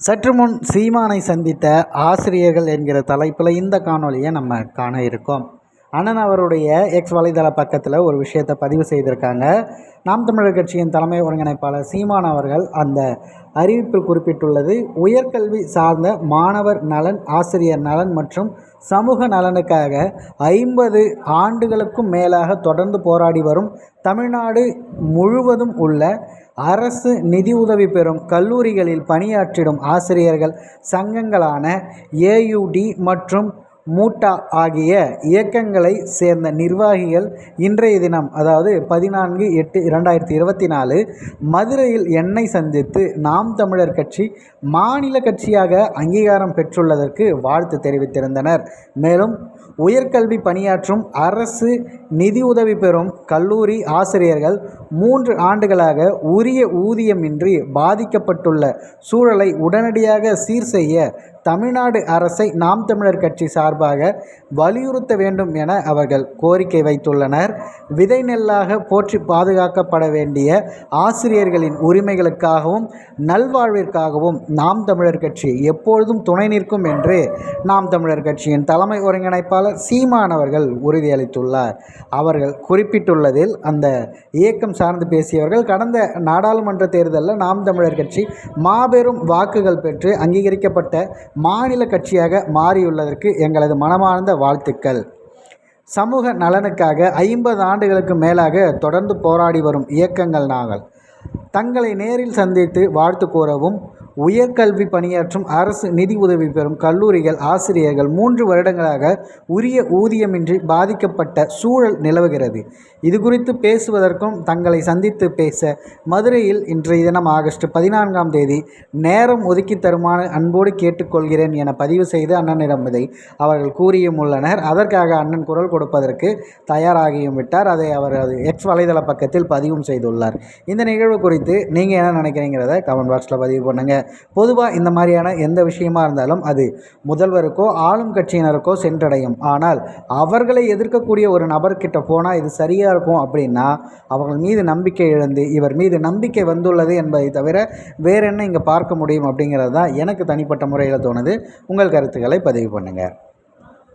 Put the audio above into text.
சற்று முன் சீமானை சந்தித்த ஆசிரியர்கள் என்கிற தலைப்பில் இந்த காணொலியை நம்ம காண இருக்கோம். அண்ணன் அவருடைய எக்ஸ் வலைதள பக்கத்தில் ஒரு விஷயத்தை பதிவு செய்திருக்காங்க. நாம் தமிழர் கட்சியின் தலைமை ஒருங்கிணைப்பாளர் சீமான் அவர்கள் அந்த அறிவிப்பில் குறிப்பிட்டுள்ளது உயர்கல்வி சார்ந்த மாணவர் நலன் ஆசிரியர் நலன் மற்றும் சமூக நலனுக்காக ஐம்பது ஆண்டுகளுக்கும் மேலாக தொடர்ந்து போராடி வரும் தமிழ்நாடு முழுவதும் உள்ள அரசு நிதியுதவி பெறும் கல்லூரிகளில் பணியாற்றிடும் ஆசிரியர்கள் சங்கங்களான ஏயுடி மற்றும் மூட்டா ஆகிய இயக்கங்களை சேர்ந்த நிர்வாகிகள் இன்றைய தினம் அதாவது பதினான்கு எட்டு இரண்டாயிரத்தி இருபத்தி நாலு மதுரையில் என்னை சந்தித்து நாம் தமிழர் கட்சி மாநில கட்சியாக அங்கீகாரம் பெற்றுள்ளதற்கு வாழ்த்து தெரிவித்திருந்தனர். மேலும் உயர்கல்வி பணியாற்றும் அரசு நிதியுதவி பெறும் கல்லூரி ஆசிரியர்கள் மூன்று ஆண்டுகளாக உரிய ஊதியமின்றி பாதிக்கப்பட்டுள்ள சூழலை உடனடியாக சீர் செய்ய தமிழ்நாடு அரசை நாம் தமிழர் கட்சி சார்பாக வலியுறுத்த வேண்டும் என அவர்கள் கோரிக்கை வைத்துள்ளனர். விதை நெல்லாக போற்றி பாதுகாக்கப்பட வேண்டிய ஆசிரியர்களின் உரிமைகளுக்காகவும் நல்வாழ்விற்காகவும் நாம் தமிழர் கட்சி எப்பொழுதும் துணை நிற்கும் என்று நாம் தமிழர் கட்சியின் தலைமை ஒருங்கிணைப்பாளர் சீமான் அவர்கள் உறுதியளித்துள்ளார். அவர்கள் குறிப்பிட்டுள்ளதில் அந்த இயக்கம் சார்ந்து பேசியவர்கள் கடந்த நாடாளுமன்ற தேர்தலில் நாம் தமிழர் கட்சி மாபெரும் வாக்குகள் பெற்று அங்கீகரிக்கப்பட்ட மாநில கட்சியாக மாறியுள்ளதற்கு எங்களது மனமார்ந்த வாழ்த்துக்கள். சமூக நலனுக்காக ஐம்பது ஆண்டுகளுக்கு மேலாக தொடர்ந்து போராடி வரும் இயக்கங்கள் நாங்கள். தங்களை நேரில் சந்தித்து வாழ்த்து கூறவும் உயர்கல்வி பணியாற்றும் அரசு நிதி உதவி பெறும் கல்லூரிகள் ஆசிரியர்கள் மூன்று வருடங்களாக உரிய ஊதியமின்றி பாதிக்கப்பட்ட சூழல் நிலவுகிறது. இது குறித்து பேசுவதற்கும் தங்களை சந்தித்து பேச மதுரையில் இன்றைய தினம் ஆகஸ்ட் பதினான்காம் தேதி நேரம் ஒதுக்கி தருமாறு அன்போடு கேட்டுக்கொள்கிறேன் என பதிவு செய்து அண்ணனிடம் இதை அவர்கள் கூறியும் உள்ளனர். அதற்காக அண்ணன் குரல் கொடுப்பதற்கு தயாராகியும் விட்டார். அதை அவர் எக்ஸ் வலைதள பக்கத்தில் பதிவும் செய்துள்ளார். இந்த நிகழ்வு குறித்து நீங்கள் என்ன நினைக்கிறீங்கிறத கமெண்ட் பாக்ஸில் பதிவு பண்ணுங்கள் பொதுவாக இந்த மாதிரியான எந்த விஷயமா இருந்தாலும் அது முதல்வருக்கோ ஆளும் கட்சியினருக்கோ சென்றடையும். ஆனால் அவர்களை எதிர்க்கக்கூடிய ஒரு நபர்கிட்ட போனால் இது சரியாக இருக்கும் அப்படின்னா அவர்கள் மீது நம்பிக்கை இழந்து இவர் மீது நம்பிக்கை வந்துள்ளது என்பதை தவிர வேற என்ன இங்கே பார்க்க முடியும் அப்படிங்கிறது தான் எனக்கு தனிப்பட்ட முறையில் தோணுது. உங்கள் கருத்துக்களை பதிவு பண்ணுங்கள்